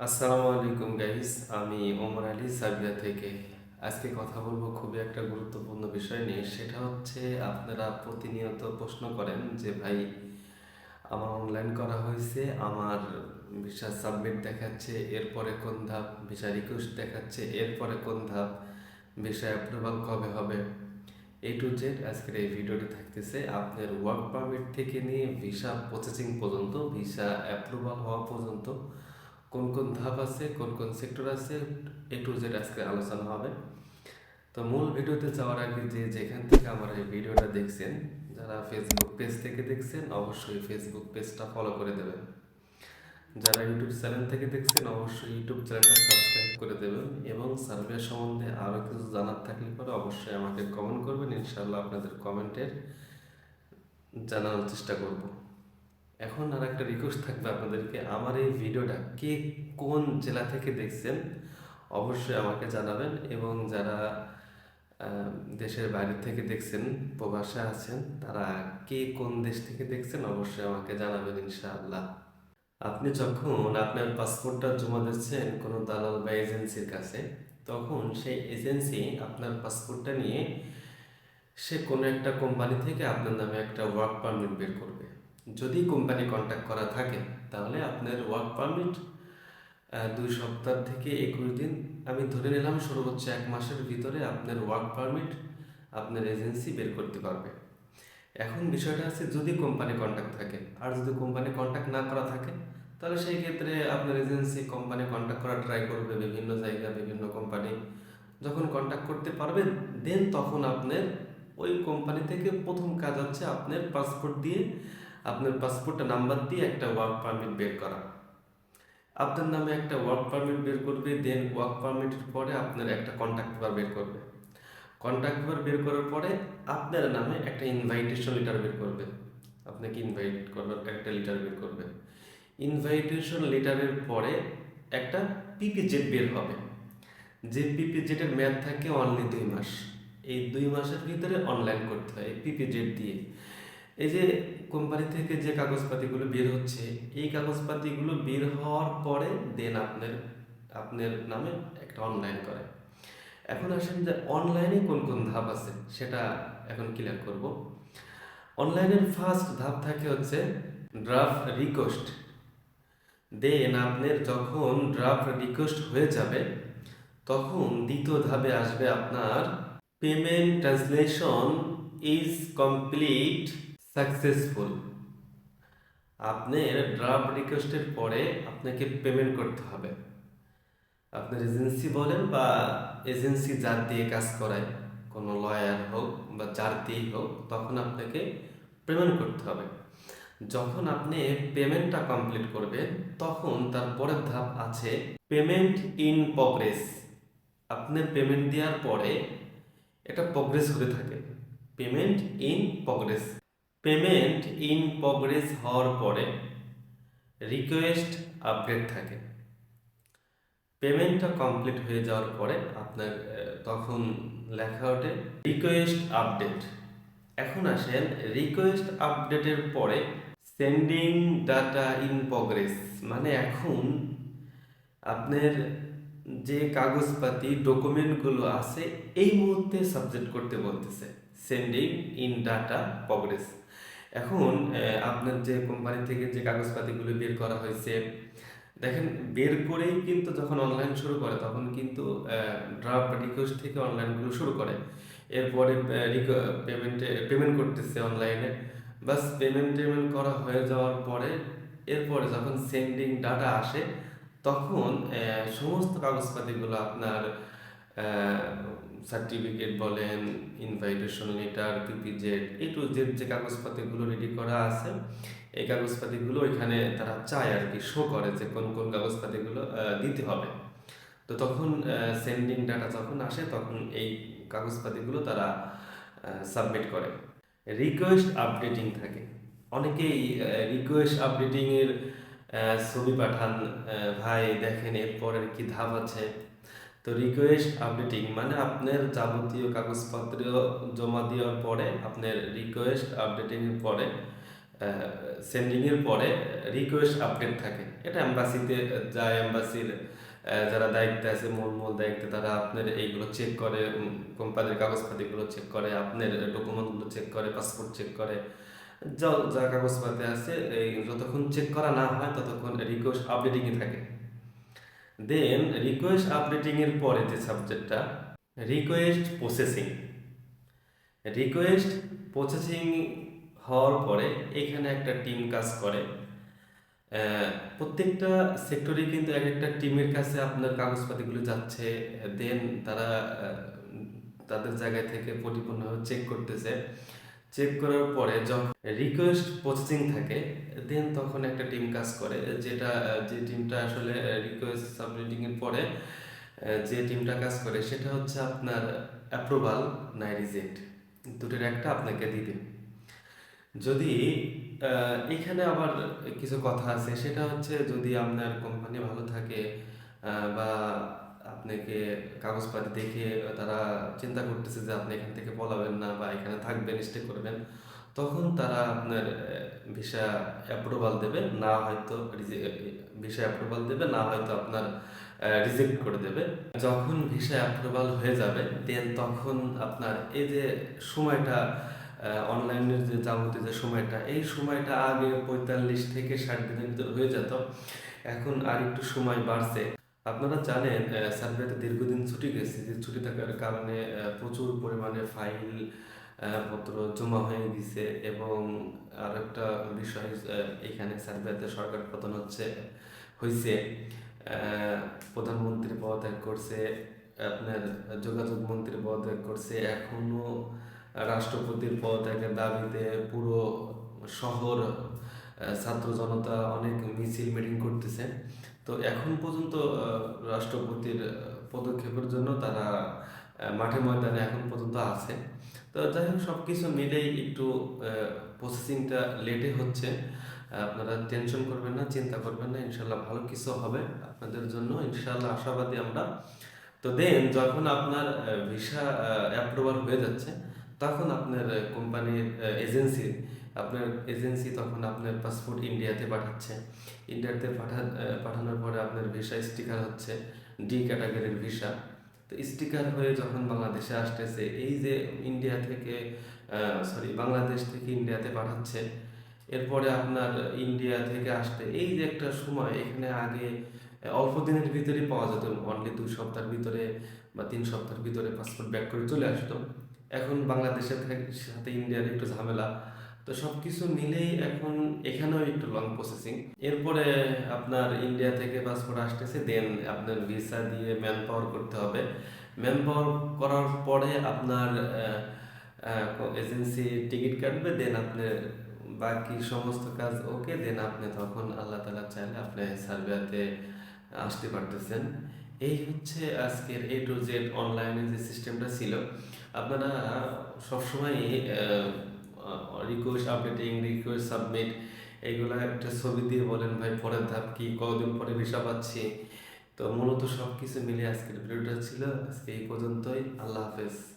আসসালামু আলাইকুম গাইস আমি ওমর আলী সাবিয়া থেকে। আজকে কথা বলব খুবই একটা গুরুত্বপূর্ণ বিষয় নিয়ে, সেটা হচ্ছে আপনারা প্রতিনিয়ত প্রশ্ন করেন যে, ভাই, আমার অনলাইন করা হয়েছে, আমার ভিসা সাবমিট দেখাচ্ছে, এরপরে কোন ধাপ ভিসা রিকোয়েস্ট দেখাচ্ছে, এরপরে কোন ধাপ ভিসা অ্যাপ্রুভাল কবে হবে? এ টু জেড আজকের এই ভিডিওটি থাকতেছে, আপনার ওয়ার্ক পারমিট থেকে নিয়ে ভিসা প্রসেসিং পর্যন্ত ভিসা অ্যাপ্রুভাল হওয়া পর্যন্ত। কোন কোন ধাপ আছে, কোন কোন সেক্টর আছে এ টু জেড আজকে আলোচনা হবে। তো মূল ভিডিওতে যাওয়ার আগে যে যেখান থেকে আমার এই ভিডিওটা দেখছেন, যারা ফেসবুক পেজ থেকে দেখছেন, অবশ্যই ফেসবুক পেজটা ফলো করে দেবেন। যারা ইউটিউব চ্যানেল থেকে দেখছেন, অবশ্যই ইউটিউব চ্যানেলটা সাবস্ক্রাইব করে দেবেন এবং সার্ভে সম্বন্ধে আরও কিছু জানার থাকলে পরে অবশ্যই আমাকে কমেন্ট করবেন। ইনশাআল্লাহ আপনাদের কমেন্টের জানানোর চেষ্টা করব। এখন আর একটা রিকোয়েস্ট থাকবে আপনাদেরকে। আমার এই ভিডিওটা কে কোন জেলা থেকে দেখছেন, অবশ্যই আমাকে জানাবেন এবং যারা দেশের বাইরে থেকে দেখছেন, প্রবাসে আছেন, তারা কে কোন দেশ থেকে দেখছেন, অবশ্যই আমাকে জানাবেন ইনশাআল্লাহ। আপনি যখন আপনার পাসপোর্টটা জমা দিচ্ছেন কোনো দালাল বা এজেন্সির কাছে, তখন সেই এজেন্সি আপনার পাসপোর্টটা নিয়ে সে কোনো একটা কোম্পানি থেকে আপনার নামে একটা ওয়ার্ক পারমিট বের করবে। যদি কোম্পানি কন্ট্যাক্ট করা থাকে, তাহলে আপনার ওয়ার্ক পারমিট দুই সপ্তাহ থেকে একুশ দিন। আমি ধরে নিলাম সর্বোচ্চ এক মাসের ভিতরে আপনার ওয়ার্ক পারমিট আপনার এজেন্সি বের করতে পারবে। এখন বিষয়টা আছে যদি কোম্পানি কন্ট্যাক্ট থাকে, আর যদি কোম্পানি কন্ট্যাক্ট না করা থাকে, তাহলে সেই ক্ষেত্রে আপনার এজেন্সি কোম্পানি কন্ট্যাক্ট করা ট্রাই করবে বিভিন্ন জায়গা, বিভিন্ন কোম্পানি যখন কন্ট্যাক্ট করতে পারবে দেন তখন আপনার ওই কোম্পানি থেকে প্রথম কাজ হচ্ছে আপনার পাসপোর্ট দিয়ে আপনার পাসপোর্টটা নাম্বার দিয়ে একটা ওয়ার্ক পারমিট বের করা। আপনার নামে একটা ওয়ার্ক পারমিট বের করবে দেন ওয়ার্ক পারমিটের পরে আপনার একটা কন্ট্যাক্ট পেপার বের করবে। কন্ট্যাক্ট পেপার বের করার পরে আপনার নামে একটা ইনভাইটেশন লেটার বের করবে। আপনাকে ইনভাইট করবার একটা লেটার বের করবে। ইনভাইটেশন লেটারের পরে একটা পিপিজেড বের হবে। যে পিপিজেডের মেয়াদ থাকে অনলি দুই মাস। এই দুই মাসের ভিতরে অনলাইন করতে হয় পিপিজেড দিয়ে। এই যে কোম্পানি থেকে যে কাগজপাতিগুলো বের হচ্ছে, এই কাগজপাতিগুলো বের হওয়ার পরে দেন আপনার আপনার নামে একটা অনলাইন করে। এখন আসেন যে অনলাইনে কোন কোন ধাপ আছে, সেটা এখন ক্লিয়ার করব। অনলাইনের ফার্স্ট ধাপ থাকে হচ্ছে ড্রাফট রিকোয়েস্ট দেন আপনার যখন ড্রাফট রিকোয়েস্ট হয়ে যাবে, তখন দ্বিতীয় ধাপে আসবে আপনার payment translation is complete successful আপনার ড্রাফট রিকোয়েস্টের পরে আপনাকে পেমেন্ট করতে হবে। আপনার এজেন্সি বলেন বা এজেন্সি যার দিয়ে কাজ করায়, কোনো লয়ার হোক বা যার দিয়েই হোক, তখন আপনাকে পেমেন্ট করতে হবে। যখন আপনি পেমেন্টটা কমপ্লিট করবেন, তখন তার পরের ধাপ আছে পেমেন্ট ইন প্রগ্রেস আপনি পেমেন্ট দেওয়ার পরে এটা প্রগ্রেস হতে থাকে। Payment in progress payment in progress হওয়ার পরে রিকোয়েস্ট আপডেট থাকে। পেমেন্টটা কমপ্লিট হয়ে যাওয়ার পরে আপনার তখন লেখা ওঠে, রিকোয়েস্ট আপডেট। এখন আসেন, রিকোয়েস্ট আপডেটের পরে সেন্ডিং ডাটা ইন প্রগ্রেস। মানে এখন আপনার যে কাগজপাতি, ডকুমেন্টগুলো আছে, এই মুহূর্তে সাবজেক্ট করতে বলতেছে। সেন্ডিং ইন ডাটা প্রগ্রেস এখন আপনার যে কোম্পানি থেকে যে কাগজপাতিগুলো বের করা হয়েছে, দেখেন, বের করেই কিন্তু যখন অনলাইন শুরু করে, তখন কিন্তু ড্রাফট রিকোয়েস্ট থেকে অনলাইনগুলো শুরু করে। এরপরে পেমেন্টে পেমেন্ট করতেছে অনলাইনে বাস পেমেন্ট টেমেন্ট করা হয়ে যাওয়ার পরে, এরপরে যখন সেন্ডিং ডাটা আসে, তখন সমস্ত কাগজপাতিগুলো আপনার সার্টিফিকেট বলেন invitation letter PPZ A to Z যে কাগজপাতিগুলো রেডি করা আছে এই কাগজপাতিগুলো এখানে তারা চায় আর কি শো করে যে কোন কোন কাগজপাতিগুলো দিতে হবে। তো তখন সেন্ডিং ডাটা যখন আসে তখন এই কাগজপাতিগুলো তারা সাবমিট করে। রিকোয়েস্ট আপডেটিং থাকে। অনেকেই রিকোয়েস্ট আপডেটিং এর আহ, ছবি পাঠান ভাই দেখেন এরপরের কি ধাপ আছে। তো রিকোয়েস্ট আপডেটিং মানে আপনার যাবতীয় কাগজপত্র জমা দেওয়ার পরে, আপনার রিকোয়েস্ট আপডেটিং এর পরে সেন্ডিংয়ের পরে রিকোয়েস্ট আপডেট থাকে। এটা এম্বাসিতে যায় এম্বাসির যারা দায়িত্বে আছে, মূল মূল দায়িত্বে, তারা আপনার এইগুলো চেক করে কোম্পানির কাগজপাতিগুলো চেক করে, আপনার ডকুমেন্টগুলো চেক করে পাসপোর্ট চেক করে, যা যা কাগজপাতি আছে, এই যতক্ষণ চেক করা না হয়, ততক্ষণ রিকোয়েস্ট আপডেটিংয়ে থাকে। দেন রিকোয়েস্ট আপডেটিংয়ের পরে যে সাবজেক্টটা রিকোয়েস্ট প্রসেসিং রিকোয়েস্ট প্রসেসিং হওয়ার পরে এখানে একটা টিম কাজ করে। প্রত্যেকটা সেক্টরে কিন্তু এক একটা টিমের কাছে আপনার কাগজপাতিগুলো যাচ্ছে দেন তারা তাদের জায়গায় থেকে পরিপূর্ণভাবে চেক করতেছে। চেক করার পরে যখন রিকোয়েস্ট প্রসেসিং থাকে দেন তখন একটা টিম কাজ করে, যেটা, যে টিমটা আসলে রিকোয়েস্ট সাবমিটিং এর পরে, যে টিমটা কাজ করে, সেটা হচ্ছে আপনার অ্যাপ্রুভাল নাই রিজেক্ট দুটোর একটা আপনাকে দিবে। যদি এখানে আবার কিছু কথা আছে, সেটা হচ্ছে যদি আপনার কোম্পানি ভালো থাকে বা আপনাকে কাগজপাতি দেখে তারা চিন্তা করতেছে যে আপনি এখান থেকে পলাবেন না বা এখানে থাকবেন স্টে করবেন। তখন তারা আপনার ভিসা অ্যাপ্রুভাল দেবে, না হয়তো ভিসা অ্যাপ্রুভাল দেবে, না হয়তো আপনার রিজেক্ট করে দেবে। যখন ভিসা অ্যাপ্রুভাল হয়ে যাবে দেন তখন আপনার এই যে সময়টা অনলাইনের যে যাবতীয় যে সময়টা, এই সময়টা আগে পঁয়তাল্লিশ থেকে ষাট দিনের ভিতর হয়ে যেত। এখন আর একটু সময় বাড়ছে। আপনারা জানেন সার্ভেতে দীর্ঘদিন ছুটি গেছে, যে ছুটি থাকার কারণে প্রচুর পরিমাণে ফাইল পত্র জমা হয়ে গেছে এবং আর একটা বিষয় এখানে সার্ভেতে সরকার পতন হচ্ছে হয়েছে প্রধানমন্ত্রী পদত্যাগ করছে, আপনার যোগাযোগ মন্ত্রী পদত্যাগ করছে, এখনও রাষ্ট্রপতির পদত্যাগের দাবিতে পুরো শহর ছাত্র জনতা অনেক মিছিল মিটিং করতেছে। তো এখন পর্যন্ত রাষ্ট্রপতির পদক্ষেপের জন্য তারা মাঠে ময়দানে এখন পর্যন্ত আছে। তো যাই হোক সব কিছু মিলেই একটু প্রসেসিংটা লেটে হচ্ছে। আপনারা টেনশন করবেন না, চিন্তা করবেন না ইনশাল্লাহ ভালো কিছু হবে আপনাদের জন্য। ইনশাল্লাহ আশাবাদী আমরা। তো দেন, যখন আপনার ভিসা অ্যাপ্রুভাল হয়ে যাচ্ছে, তখন আপনার কোম্পানির এজেন্সি আপনার এজেন্সি তখন আপনার পাসপোর্ট ইন্ডিয়াতে পাঠাচ্ছে। ইন্ডিয়াতে পাঠা পাঠানোর পরে আপনার ভিসা স্টিকার হচ্ছে ডি ক্যাটাগরির ভিসা। তো স্টিকার হয়ে যখন বাংলাদেশে আসতেছে, এই যে ইন্ডিয়া থেকে সরি বাংলাদেশ থেকে ইন্ডিয়াতে পাঠাচ্ছে, এরপরে আপনার ইন্ডিয়া থেকে আসতে, এই যে একটা সময়, এখানে আগে অল্প দিনের ভিতরেই পাওয়া যেত অনলি দুই সপ্তাহের ভিতরে বা তিন সপ্তাহের ভিতরে পাসপোর্ট ব্যাক করে চলে আসতো। এখন বাংলাদেশের সাথে ইন্ডিয়ার একটু ঝামেলা। তো সব কিছু মিলেই এখন এখানেও একটু লং প্রসেসিং এরপরে আপনার ইন্ডিয়া থেকে পাসপোর্ট আসতেছে দেন আপনার ভিসা দিয়ে ম্যান পাওয়ার করতে হবে। ম্যান পাওয়ার করার পরে আপনার এজেন্সি টিকিট কাটবে দেন আপনি বাকি সমস্ত কাজ ওকে দেন আপনি তখন আল্লাহ তালা চাইলে আপনি সার্বিয়াতে আসতে পারতেছেন। এই হচ্ছে আজকের এ টু জেড অনলাইনে যে সিস্টেমটা ছিল। আপনারা সবসময় রিকোয়েস্ট আপডেটিং রিকোয়েস্ট সাবমিট এগুলো একটা ছবি দিয়ে বলেন ভাই, পরের ধাপ কি, কতদিন পরে ভিসা পাচ্ছি। তো মূলত সব কিছু মিলে আজকের ভিডিওটা ছিল। আজকে এই পর্যন্তই। আল্লাহ হাফেজ।